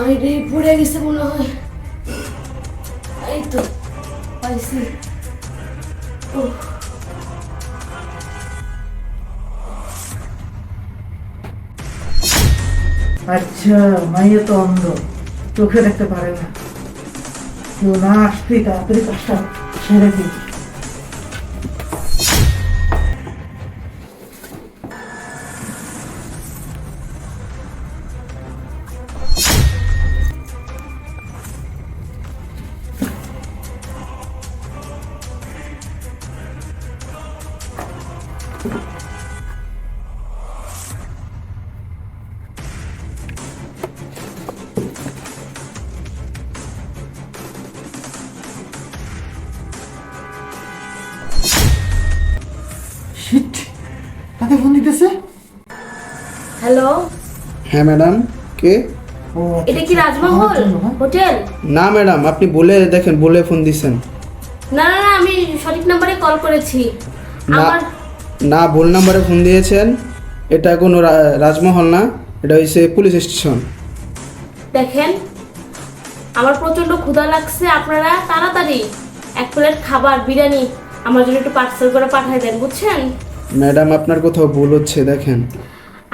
আমি গেছে মনে হয়। এই তো, পাইছি। আচ্ছা মাইয়া তো অন্ধ। চোখে দেখতে পারে না। কেউ না আসতেই তাড়াতাড়ি কাজটা সেরে দিই শিট ফোন দিতেছে? হ্যালো হ্যাঁ ম্যাডাম কে? এটা কি রাজমহল? আমার হ্যাঁ? হোটেল? না ম্যাডাম আপনি বলে দেখেন বলে ফোন দিচ্ছেন না না না আমি সঠিক নাম্বারে কল করেছি। না। আমার না ভুল নাম্বারে ফোন দিয়েছেন এটা কোনো রাজমহল না এটা হচ্ছে পুলিশ স্টেশন। দেখেন আমার প্রচণ্ড ক্ষুধা লাগছে আপনারা তাড়াতাড়ি এক প্লেট খাবার বিরিয়ানি আমার জন্য একটু পার্সেল করে পাঠিয়ে দেন বুঝছেন? ম্যাডাম আপনার কোথাও ভুল হচ্ছে দেখেন।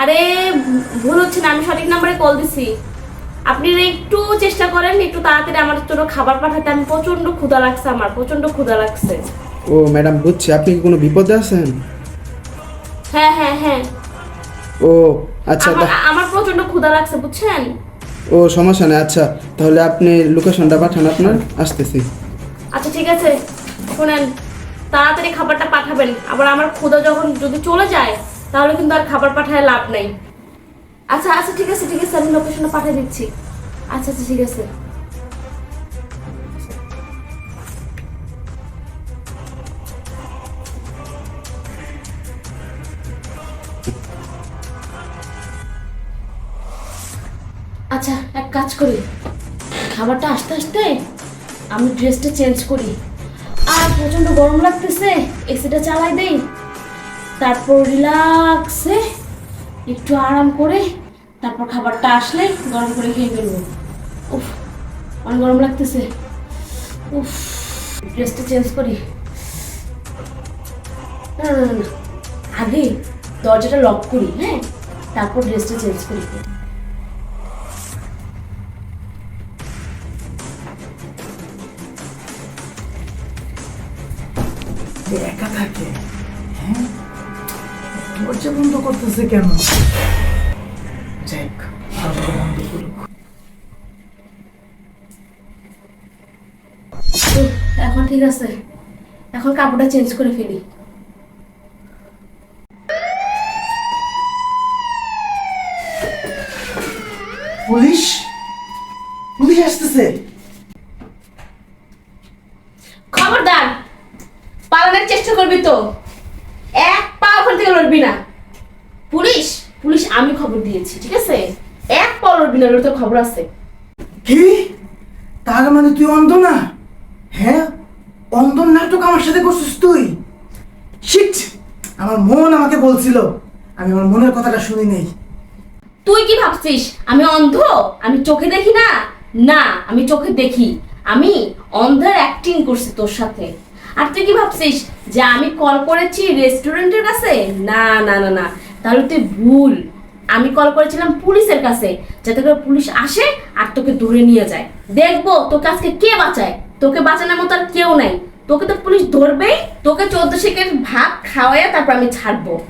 আরে ভুল হচ্ছে না আমি সঠিক নাম্বারে কল দিছি। আপনি একটু চেষ্টা করেন একটু তাড়াতাড়ি আমার জন্য খাবার পাঠাতে আমি প্রচণ্ড ক্ষুধা লাগছে আমার প্রচণ্ড ক্ষুধা লাগছে। ও ম্যাডাম বুঝছি। আপনি কি কোনো বিপদে আছেন? হ্যাঁ হ্যাঁ হ্যাঁ। ও আচ্ছা আমার প্রচণ্ড ক্ষুধা লাগছে বুঝছেন? ও সমস্যা নেই আচ্ছা তাহলে আপনি লোকেশনটা পাঠান আপনার আসতেছি। আচ্ছা ঠিক আছে শুনেন তাড়াতাড়ি খাবারটা পাঠাবেন। আবার আমার ক্ষুধা যখন যদি চলে যায় তাহলে কিন্তু আর খাবার পাঠায় লাভ নেই। আচ্ছা আচ্ছা ঠিক আছে ঠিক আছে আমি লোকেশনটা পাঠিয়ে দিচ্ছি। আচ্ছা আচ্ছা ঠিক আছে। আচ্ছা এক কাজ করি। খাবারটা আসতে আসতে আমি ড্রেসটা চেঞ্জ করি। আর প্রচণ্ড গরম লাগতেছে এসিটা চালাই দেই। তারপর রিল্যাক্সে একটু আরাম করে তারপর খাবারটা আসলে গরম করে খেয়ে ফেলব। উফ অনেক গরম লাগতেছে। উফ ড্রেসটা চেঞ্জ করি। না না, না আগে দরজাটা লক করি হ্যাঁ? তারপর ড্রেসটা চেঞ্জ করি। যে একা থাকে হ্যাঁ? দরজা বন্ধ করতেছে কেন? যাক দরজা বন্ধ করুক। এখন ঠিক আছে। এখন কাপড়টা চেঞ্জ করে ফেলি। পুলিশ? পুলিশ আসতেছে। পালানোর চেষ্টা করবি তো। এক পা ওখান থেকে লড়বি না। পুলিশ পুলিশ আমি খবর দিয়েছি ঠিক আছে? এক পা লড়বি না লড়তে খবর আছে। কি? তার মানে তুই অন্ধ না? হ্যাঁ অন্ধ নাটক আমার সাথে করছিস তুই? শিট আমার মন আমাকে বলছিল আমি আমার মনের কথাটা শুনি নেই। তুই কি ভাবছিস? আমি অন্ধ? আমি চোখে দেখি না? না আমি চোখে দেখি। আমি অন্ধের অ্যাক্টিং করছি তোর সাথে। আর তুই কি ভাবছিস যে আমি কল করেছি রেস্টুরেন্টের কাছে? না না না না। তাহলে তুই ভুল। আমি কল করেছিলাম পুলিশের কাছে, যাতে করে পুলিশ আসে আর তোকে ধরে নিয়ে যায়। দেখব তোকে আজকে কে বাঁচায়। তোকে বাঁচানোর মতো আর কেউ নাই। তোকে তো পুলিশ ধরবেই। তোকে চোদ্দ শেখের ভাত খাওয়াইয়া তারপর আমি ছাড়বো।